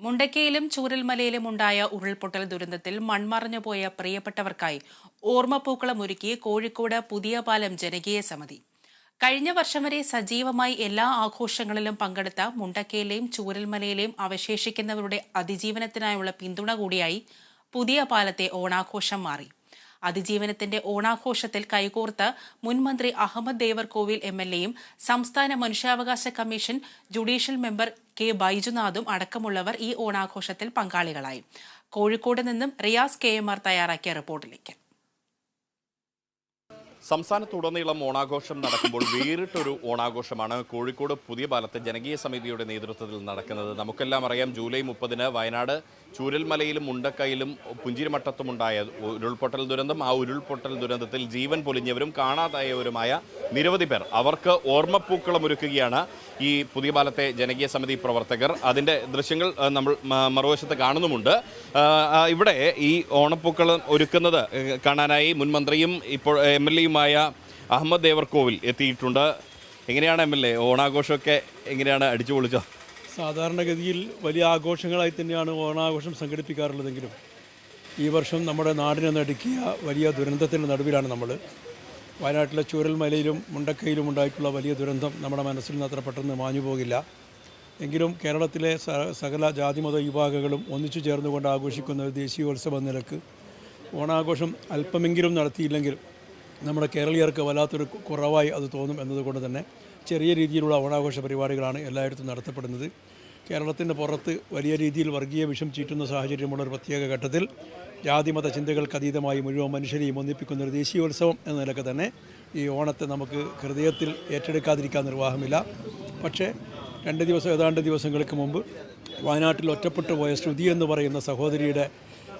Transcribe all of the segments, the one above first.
മുണ്ടക്കയിലും ചൂരൽമലയിലും ഉണ്ടായ ഉരുൾപൊട്ടൽ ദുരന്തത്തിൽ മൺമറഞ്ഞുപോയ പ്രിയപ്പെട്ടവർക്കായി ഓർമ്മപ്പൂക്കളം ഒരുക്കി കോഴിക്കോട് പുതിയ പാലം ജനകീയ സമിതി. കഴിഞ്ഞ വർഷം വരെ സജീവമായി എല്ലാ ആഘോഷങ്ങളിലും പങ്കെടുത്ത മുണ്ടക്കയിലെയും ചൂരൽമലയിലെയും അവശേഷിക്കുന്നവരുടെ അതിജീവനത്തിനായുള്ള പിന്തുണ കൂടിയായി പുതിയ പാലത്തെ ഓണാഘോഷം മാറി. അതിജീവനത്തിന്റെ ഓണാഘോഷത്തിൽ കൈകോർത്ത് മുൻമന്ത്രി അഹമ്മദ് ദേവർകോവിൽ എം എൽ എയും സംസ്ഥാന മനുഷ്യാവകാശ കമ്മീഷൻ ജുഡീഷ്യൽ മെമ്പർ കെ ബൈജുനാഥും അടക്കമുള്ളവർ ഈ ഓണാഘോഷത്തിൽ പങ്കാളികളായി. കോഴിക്കോട് നിന്നും റിയാസ് കെ എം ആർ തയ്യാറാക്കിയ റിപ്പോർട്ടിലേക്ക്. സംസ്ഥാനത്തുടനീളം ഓണാഘോഷം നടക്കുമ്പോൾ വേറിട്ടൊരു ഓണാഘോഷമാണ് കോഴിക്കോട് പുതിയ പാലത്ത് ജനകീയ സമിതിയുടെ നേതൃത്വത്തിൽ നടക്കുന്നത്. നമുക്കെല്ലാം അറിയാം ജൂലൈ മുപ്പതിന് വയനാട് ചൂരൽമലയിലും മുണ്ടക്കയിലും പുഞ്ചിരിമട്ടത്തുമുണ്ടായ ഉരുൾപൊട്ടൽ ദുരന്തം ആ ഉരുൾപൊട്ടൽ ദുരന്തത്തിൽ ജീവൻ പൊലിഞ്ഞവരും കാണാതായവരുമായ നിരവധി പേർ അവർക്ക് ഓർമ്മപ്പൂക്കളം ഒരുക്കുകയാണ് ഈ പുതിയ പാലത്തെ ജനകീയ സമിതി പ്രവർത്തകർ. അതിന്റെ ദൃശ്യങ്ങൾ നമ്മൾ മറുവശത്ത് കാണുന്നുമുണ്ട്. ഇവിടെ ഈ ഓണപ്പൂക്കളം ഒരുക്കുന്നത് കാണാനായി മുൻ മന്ത്രിയും ഇപ്പോൾ എം എൽ എയുമായ അഹമ്മദ് ദേവർകോവിൽ എത്തിയിട്ടുണ്ട്. എങ്ങനെയാണ് എം എൽ എ? ഓണാഘോഷമൊക്കെ എങ്ങനെയാണ് അടിച്ചു പൊളിച്ചോ സാധാരണഗതിയിൽ വലിയ ആഘോഷങ്ങളായി തന്നെയാണ് ഓണാഘോഷം സംഘടിപ്പിക്കാറുള്ളതെങ്കിലും ഈ വർഷം നമ്മുടെ നാടിനെ നടുക്കിയ വലിയ ദുരന്തത്തിന്റെ നടുവിലാണ് നമ്മൾ. വയനാട്ടിലെ ചൂരൽമലയിലും മുണ്ടക്കയിലും ഉണ്ടായിട്ടുള്ള വലിയ ദുരന്തം നമ്മുടെ മനസ്സിൽ നിന്ന് അത്ര പെട്ടെന്ന് മാഞ്ഞു പോകില്ല. എങ്കിലും കേരളത്തിലെ സകല ജാതിമത വിഭാഗങ്ങളും ഒന്നിച്ചു ചേർന്നുകൊണ്ട് ആഘോഷിക്കുന്ന ഒരു ദേശീയോത്സവം നിലയ്ക്ക് ഓണാഘോഷം അല്പമെങ്കിലും നടത്തിയില്ലെങ്കിൽ നമ്മുടെ കേരളീയർക്ക് വല്ലാത്തൊരു കുറവായി അത് തോന്നും എന്നതുകൊണ്ട് തന്നെ ചെറിയ രീതിയിലുള്ള ഓണാഘോഷ പരിപാടികളാണ് എല്ലായിടത്തും നടത്തപ്പെടുന്നത്. കേരളത്തിന്റെ പുറത്ത് വലിയ രീതിയിൽ വർഗീയ വിഷം ചീറ്റുന്ന സാഹചര്യമുള്ള ഒരു പ്രത്യേക ഘട്ടത്തിൽ ജാതിമത ചിന്തകൾക്ക് അതീതമായി മുഴുവൻ മനുഷ്യരെയും ഒന്നിപ്പിക്കുന്ന ഒരു ദേശീയോത്സവം എന്ന നിലയ്ക്ക് തന്നെ ഈ ഓണത്തെ നമുക്ക് ഹൃദയത്തിൽ ഏറ്റെടുക്കാതിരിക്കാൻ നിർവാഹമില്ല പക്ഷേ രണ്ട് ദിവസം ഏതാണ്ട് ദിവസങ്ങൾക്ക് മുമ്പ് വയനാട്ടിൽ ഒറ്റപ്പെട്ടു പോയ ശ്രുതി എന്ന് പറയുന്ന സഹോദരിയുടെ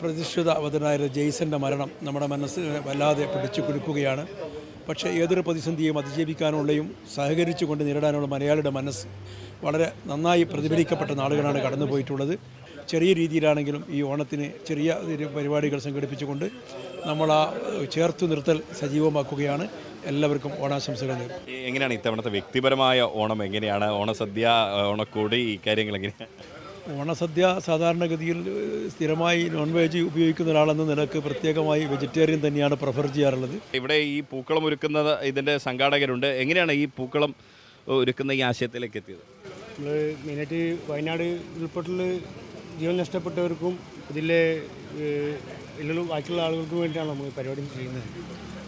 പ്രതിഷ്ഠിത അവതനായ ജെയ്സന്റെ മരണം നമ്മുടെ മനസ്സിനെ വല്ലാതെ പിടിച്ചു കുലുക്കുകയാണ്. പക്ഷേ ഏതൊരു പ്രതിസന്ധിയും അതിജീവിക്കാനുള്ളയും സഹകരിച്ചുകൊണ്ട് നേരിടാനുള്ള മലയാളിയുടെ മനസ്സ് വളരെ നന്നായി പ്രതിഫലിക്കപ്പെട്ട നാളുകളാണ് കടന്നുപോയിട്ടുള്ളത്. ചെറിയ രീതിയിലാണെങ്കിലും ഈ ഓണത്തിന് ചെറിയ പരിപാടികൾ സംഘടിപ്പിച്ചുകൊണ്ട് നമ്മൾ ആ ചേർത്തു നിർത്തൽ സജീവമാക്കുകയാണ്. എല്ലാവർക്കും ഓണാശംസകൾ എങ്ങനെയാണ് ഇത്തവണത്തെ വ്യക്തിപരമായ ഓണം എങ്ങനെയാണ്? ഓണസദ്യ ഓണക്കോടി ഈ കാര്യങ്ങൾ എങ്ങനെയാണ് ഓണസദ്യ സാധാരണഗതിയിൽ സ്ഥിരമായി നോൺ വെജ് ഉപയോഗിക്കുന്ന ഒരാളെന്ന നിലയ്ക്ക് പ്രത്യേകമായി വെജിറ്റേറിയൻ തന്നെയാണ് പ്രിഫർ ചെയ്യാറുള്ളത്? ഇവിടെ ഈ പൂക്കളം ഒരുക്കുന്നത് ഇതിന്റെ സംഘാടകരുണ്ട്. എങ്ങനെയാണ് ഈ പൂക്കളം ഒരുക്കുന്ന ഈ ആശയത്തിലേക്ക് എത്തിയത്? നമ്മൾ മെയിനായിട്ട് വയനാട് ഉൾപ്പെട്ടുള്ള ജീവൻ നഷ്ടപ്പെട്ടവർക്കും ഇതിലെ ബാക്കിയുള്ള ആളുകൾക്കും വേണ്ടിയാണ് നമ്മൾ പരിപാടി ചെയ്യുന്നത്.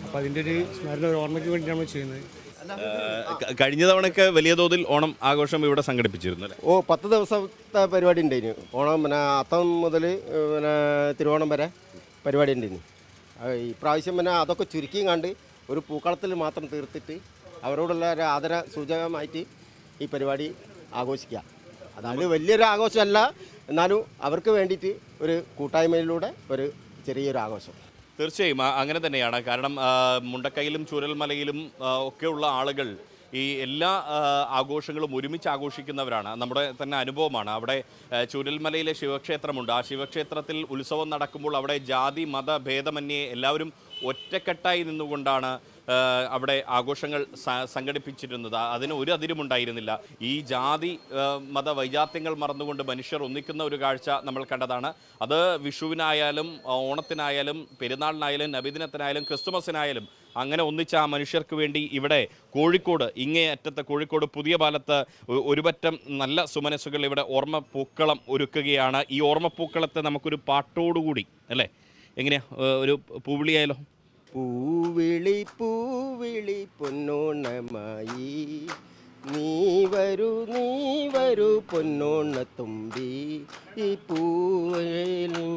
അപ്പോൾ അതിന്റെ ഒരു സ്മരണ ഒരു ഓർമ്മയ്ക്ക് വേണ്ടിയാണ് നമ്മൾ ചെയ്യുന്നത്. കഴിഞ്ഞ തവണയൊക്കെ വലിയ തോതിൽ ഓണം ആഘോഷം ഇവിടെ സംഘടിപ്പിച്ചിരുന്നു അല്ലേ? ഓ പത്ത് ദിവസത്തെ പരിപാടി ഉണ്ടായിരുന്നു ഓണം പിന്നെ അത്തം മുതൽ പിന്നെ തിരുവോണം വരെ പരിപാടി ഉണ്ടായിരുന്നു ഇപ്രാവശ്യം പിന്നെ അതൊക്കെ ചുരുക്കിയും കണ്ട് ഒരു പൂക്കളത്തിൽ മാത്രം തീർത്തിട്ട് അവരോടുള്ള ഒരു ആദര സൂചകമായിട്ട് ഈ പരിപാടി ആഘോഷിക്കുക. അതാണ് വലിയൊരു ആഘോഷമല്ല എന്നാലും അവർക്ക് വേണ്ടിയിട്ട് ഒരു കൂട്ടായ്മയിലൂടെ ഒരു ചെറിയൊരു ആഘോഷം. തീർച്ചയായും അങ്ങനെ തന്നെയാണ്. കാരണം മുണ്ടക്കൈയിലും ചൂരൽമലയിലും ഒക്കെയുള്ള ആളുകൾ ഈ എല്ലാ ആഘോഷങ്ങളും ഒരുമിച്ച് ആഘോഷിക്കുന്നവരാണ്. നമ്മുടെ തന്നെ അനുഭവമാണ്. അവിടെ ചുരൽമലയിലെ ശിവക്ഷേത്രമുണ്ട്. ആ ശിവക്ഷേത്രത്തിൽ ഉത്സവം നടക്കുമ്പോൾ അവിടെ ജാതി മത ഭേദമന്യേ എല്ലാവരും ഒറ്റക്കെട്ടായി നിന്നുകൊണ്ടാണ് അവിടെ ആഘോഷങ്ങൾ സംഘടിപ്പിച്ചിരുന്നത്. അതിന് ഒരു അതിരുമുണ്ടായിരുന്നില്ല ഈ ജാതി മത വൈജാത്യങ്ങൾ മറന്നുകൊണ്ട് മനുഷ്യർ ഒന്നിക്കുന്ന ഒരു കാഴ്ച നമ്മൾ കണ്ടതാണ്. അത് വിഷുവിനായാലും ഓണത്തിനായാലും പെരുന്നാളിനായാലും നബിദിനത്തിനായാലും ക്രിസ്തുമസിനായാലും അങ്ങനെ ഒന്നിച്ച ആ മനുഷ്യർക്ക് വേണ്ടി ഇവിടെ കോഴിക്കോട് ഇങ്ങേ അറ്റത്ത് കോഴിക്കോട് പുതിയ പാലത്ത് ഒരുപറ്റം നല്ല സുമനസ്സുകൾ ഇവിടെ ഓർമ്മപ്പൂക്കളം ഒരുക്കുകയാണ്. ഈ ഓർമ്മപ്പൂക്കളത്തെ നമുക്കൊരു പാട്ടോടുകൂടി അല്ലേ? എങ്ങനെയാ ഒരു പൂവിളിയായാലോ പൂവിളി പൂവിളി പൊന്നോണമായി. നീ വരൂ നീ വരൂ പൊന്നോണ തുമ്പി. ഈ പൂവയലും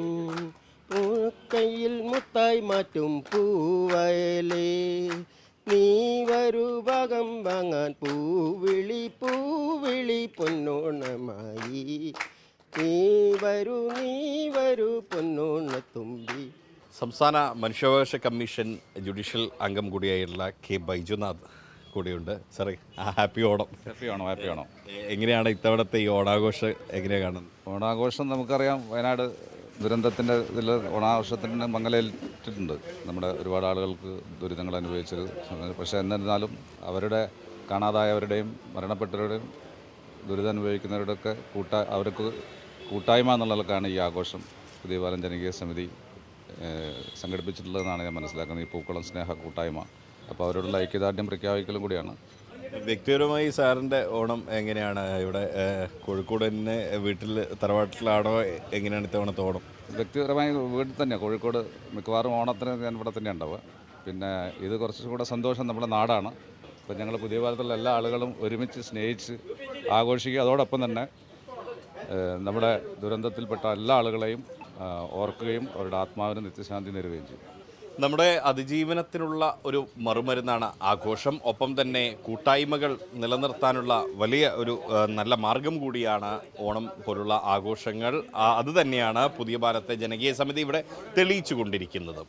പൂക്കയിൽ മുത്തായി മാറ്റും പൂവയലേ. നീ വരൂ ഭാഗം വാങ്ങാൻ പൂവിളി പൂവിളി പൊന്നോണമായി. നീ വരൂ നീ വരൂ പൊന്നോണ തുമ്പി. സംസ്ഥാന മനുഷ്യാവകാശ കമ്മീഷൻ ജുഡീഷ്യൽ അംഗം കൂടിയായിട്ടുള്ള കെ ബൈജുനാഥ് കൂടിയുണ്ട്. സാറേ happy Onam. Happy Onam happy Onam. എങ്ങനെയാണ് ഇത്തവണത്തെ ഈ ഓണാഘോഷം എങ്ങനെയാണ് കാണുന്നത്? ഓണാഘോഷം നമുക്കറിയാം വയനാട് ദുരന്തത്തിന്റെ ഇതിൽ ഓണാഘോഷത്തിന്റെ മംഗലേറ്റിട്ടുണ്ട്. നമ്മുടെ ഒരുപാട് ആളുകൾക്ക് ദുരിതങ്ങൾ അനുഭവിച്ചത് പക്ഷേ എന്നിരുന്നാലും അവരുടെ കാണാതായവരുടെയും മരണപ്പെട്ടവരുടെയും ദുരിതം അനുഭവിക്കുന്നവരുടെയൊക്കെ കൂട്ട അവർക്ക് കൂട്ടായ്മ എന്നുള്ളതൊക്കെയാണ് ഈ ആഘോഷം. പുതിയ പാലം ജനകീയ സമിതി സംഘടിപ്പിച്ചിട്ടുള്ളതെന്നാണ് ഞാൻ മനസ്സിലാക്കുന്നത്. ഈ പൂക്കളം സ്നേഹ കൂട്ടായ്മ. അപ്പോൾ അവരോടുള്ള ഐക്യദാർഢ്യം പ്രഖ്യാപിക്കലും കൂടിയാണ്. വ്യക്തിപരമായി സാറിന്റെ ഓണം എങ്ങനെയാണ്? ഇവിടെ കോഴിക്കോട് തന്നെ വീട്ടിൽ തറവാട്ടിലാണോ? എങ്ങനെയാണ് ഇത്തവണത്തെ ഓണം? വ്യക്തിപരമായി വീട്ടിൽ തന്നെ കോഴിക്കോട് മിക്കവാറും ഓണത്തിന് ഞാൻ ഇവിടെ തന്നെ ഉണ്ടാവുക. പിന്നെ ഇത് കുറച്ചും കൂടെ സന്തോഷം നമ്മുടെ നാടാണ്. അപ്പം ഞങ്ങൾ പുതിയ കാലത്തുള്ള എല്ലാ ആളുകളും ഒരുമിച്ച് സ്നേഹിച്ച് ആഘോഷിക്കുക. അതോടൊപ്പം തന്നെ നമ്മുടെ ദുരന്തത്തിൽപ്പെട്ട എല്ലാ ആളുകളെയും ഓർക്കുകയും അവരുടെ ആത്മാവിന് നിത്യശാന്തി നേരുകയും ചെയ്യും. നമ്മുടെ അതിജീവനത്തിനുള്ള ഒരു മറുമരുന്നാണ് ആഘോഷം. ഒപ്പം തന്നെ കൂട്ടായ്മകൾ നിലനിർത്താനുള്ള വലിയ ഒരു നല്ല മാർഗം കൂടിയാണ് ഓണം പോലുള്ള ആഘോഷങ്ങൾ. അത് തന്നെയാണ് പുതിയ ഭാരത്തെ ജനകീയ സമിതി ഇവിടെ തെളിയിച്ചു കൊണ്ടിരിക്കുന്നത്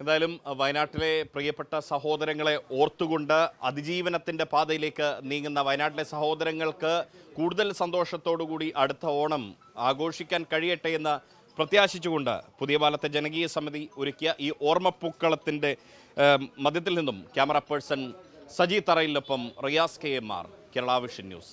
എന്തായാലും വയനാട്ടിലെ പ്രിയപ്പെട്ട സഹോദരങ്ങളെ ഓർത്തുകൊണ്ട് അതിജീവനത്തിന്റെ പാതയിലേക്ക് നീങ്ങുന്ന വയനാട്ടിലെ സഹോദരങ്ങൾക്ക് കൂടുതൽ സന്തോഷത്തോടു കൂടി അടുത്ത ഓണം ആഘോഷിക്കാൻ കഴിയട്ടെ എന്ന് പ്രത്യാശിച്ചുകൊണ്ട് പുതിയ പാലത്തെ ജനകീയ സമിതി ഒരുക്കിയ ഈ ഓർമ്മപ്പൂക്കളത്തിന്റെ മധ്യത്തിൽ നിന്നും camera person Saji തറയിലൊപ്പം Riyas K M R Kerala vision news.